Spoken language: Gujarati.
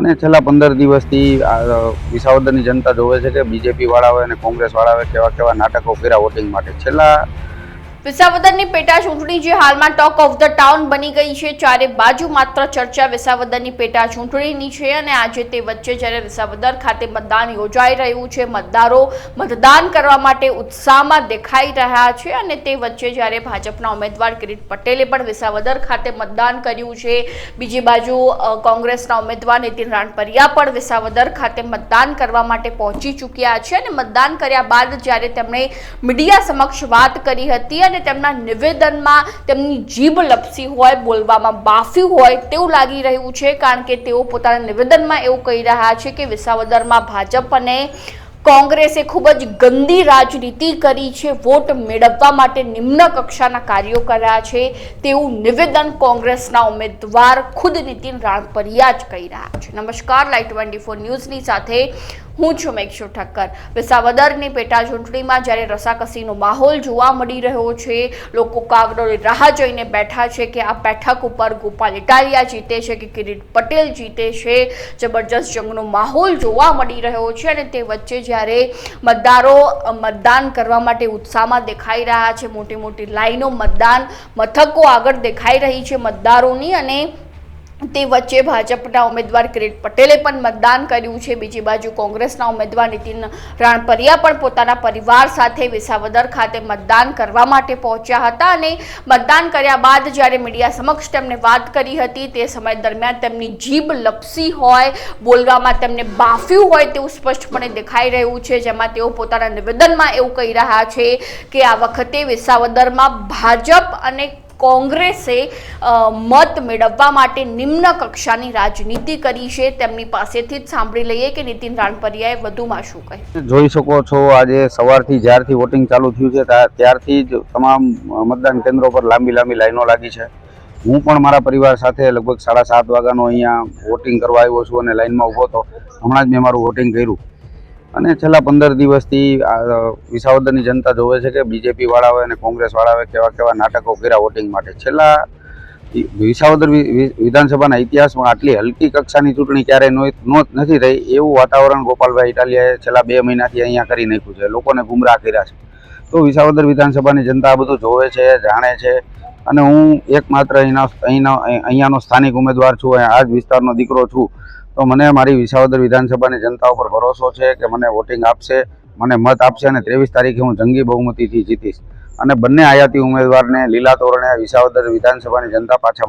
અને છેલ્લા પંદર દિવસથી વિસાવદરની જનતા જોવે છે કે બીજેપી વાળાઓએ અને કોંગ્રેસ વાળાઓએ કેવા કેવા નાટકો કર્યા વોટિંગ માટે. છેલ્લા વિસાવદરની પેટા ચૂંટણી જે હાલમાં ટોક ઓફ ધ ટાઉન બની ગઈ છે, ચારે બાજુ માત્ર ચર્ચા વિસાવદરની પેટા ચૂંટણીની છે અને આજે તે વચ્ચે જ્યારે વિસાવદર ખાતે મતદાન યોજાઈ રહ્યું છે, મતદારો મતદાન કરવા માટે ઉત્સાહમાં દેખાઈ રહ્યા છે અને તે વચ્ચે જ્યારે ભાજપના ઉમેદવાર કિરીટ પટેલે પણ વિસાવદર ખાતે મતદાન કર્યું છે, બીજી બાજુ કોંગ્રેસના ઉમેદવાર નીતિન રાણપરિયા પણ વિસાવદર ખાતે મતદાન કરવા માટે પહોંચી ચૂક્યા છે અને મતદાન કર્યા બાદ જ્યારે તેમણે મીડિયા સમક્ષ વાત કરી હતી અને તેમના નિવેદનમાં તેમની જીભ લપસી હોય, બોલવામાં બાફ્યું હોય તેવું લાગી રહ્યું છે, કારણ કે તેઓ પોતાના નિવેદનમાં એવું કહી રહ્યા છે કે વિસાવદરમાં ભાજપ અને કોંગ્રેસે ખૂબ જ ગંદી રાજનીતિ કરી છે, વોટ મેળવવા માટે નિમ્ન કક્ષાના કાર્યો કર્યા છે, તેવું નિવેદન કોંગ્રેસના ઉમેદવાર ખુદ નીતિન રાણપરિયા જ કહી રહ્યા છે. નમસ્કાર લાઈટ ટ્વેન્ટી ફોર ન્યૂઝની સાથે હું છું મેક્ષુ ઠક્કર. વિસાવદરની પેટા ચૂંટણીમાં જ્યારે રસાકસીનો માહોલ જોવા મળી રહ્યો છે, લોકો કાગડોળી રાહ જોઈને બેઠા છે કે આ બેઠક ઉપર ગોપાલ ઇટાલિયા જીતે છે કે કિરીટ પટેલ જીતે છે. જબરજસ્ત જંગનો માહોલ જોવા મળી રહ્યો છે અને તે વચ્ચે જ્યારે મતદારો મતદાન કરવા માટે ઉત્સાહમાં દેખાઈ રહ્યા છે મોટી મોટી લાઈનો મતદાન મથકો આગળ દેખાઈ રહી છે મતદારોની અને તે વચ્ચે ભાજપના ઉમેદવાર કિરીટ પટેલે પણ મતદાન કર્યું છે. બીજી બાજુ કોંગ્રેસના ઉમેદવાર નીતિન રાણપરિયા પણ પોતાના પરિવાર સાથે વિસાવદર ખાતે મતદાન કરવા માટે પહોંચ્યા હતા અને મતદાન કર્યા બાદ જ્યારે મીડિયા સમક્ષ તેમણે વાત કરી હતી, તે સમય દરમિયાન તેમની જીભ લપસી હોય, બોલવામાં તેમને બાફ્યું હોય તેવું સ્પષ્ટપણે દેખાઈ રહ્યું છે, જેમાં તેઓ પોતાના નિવેદનમાં એવું કહી રહ્યા છે કે આ વખતે વિસાવદરમાં ભાજપ અને કોંગ્રેસે મત મેળવવા માટે નિમ્ન કક્ષાની રાજનીતિ કરી છે. તેમની પાસેથી જ સાંભળી લઈએ કે નીતિન રાણપરિયાએ વધુમાં શું કહ્યું. જોઈ શકો છો, આજે સવારથી જ્યારથી વોટિંગ ચાલુ થયું છે, ત્યાં- ત્યારથી જ તમામ મતદાન કેન્દ્રો પર લાંબી લાંબી લાઈનો લાગી છે. હું પણ મારા પરિવાર સાથે લગભગ સાડા સાત વાગ્યાનો અહીંયા વોટિંગ કરવા આવ્યો છું અને લાઈનમાં ઊભો હતો. હમણાં જ મેં મારું વોટિંગ કર્યું. અને છેલ્લા પંદર દિવસથી વિસાવદરની જનતા જોવે છે કે બીજેપી વાળાઓએ અને કોંગ્રેસ વાળાઓએ કેવા કેવા નાટકો કર્યા વોટિંગ માટે. છેલ્લા વિસાવદર વિધાનસભાના ઇતિહાસમાં આટલી હલકી કક્ષાની ચૂંટણી ક્યારેય નો નો- નથી થઈ એવું વાતાવરણ ગોપાલભાઈ ઇટાલિયાએ છેલ્લા બે મહિનાથી અહીંયા કરી નાખ્યું છે. લોકોને ગુમરાહ કર્યા છે. તો વિસાવદર વિધાનસભાની જનતા બધું જોવે છે, જાણે છે. અને હું એકમાત્ર અહીંના અહીંના અહીંયાનો સ્થાનિક ઉમેદવાર છું આ જ વિસ્તારનો દીકરો છું. તો મને મારી વિસાવદર વિધાનસભાની જનતા ઉપર ભરોસો છે કે મને વોટિંગ આપશે, મને મત આપશે અને ત્રેવીસ તારીખે હું જંગી બહુમતીથી જીતીશ. અને બંને આયાતી ઉમેદવારને લીલા તોરણે વિસાવદર વિધાનસભાની જનતા પાછા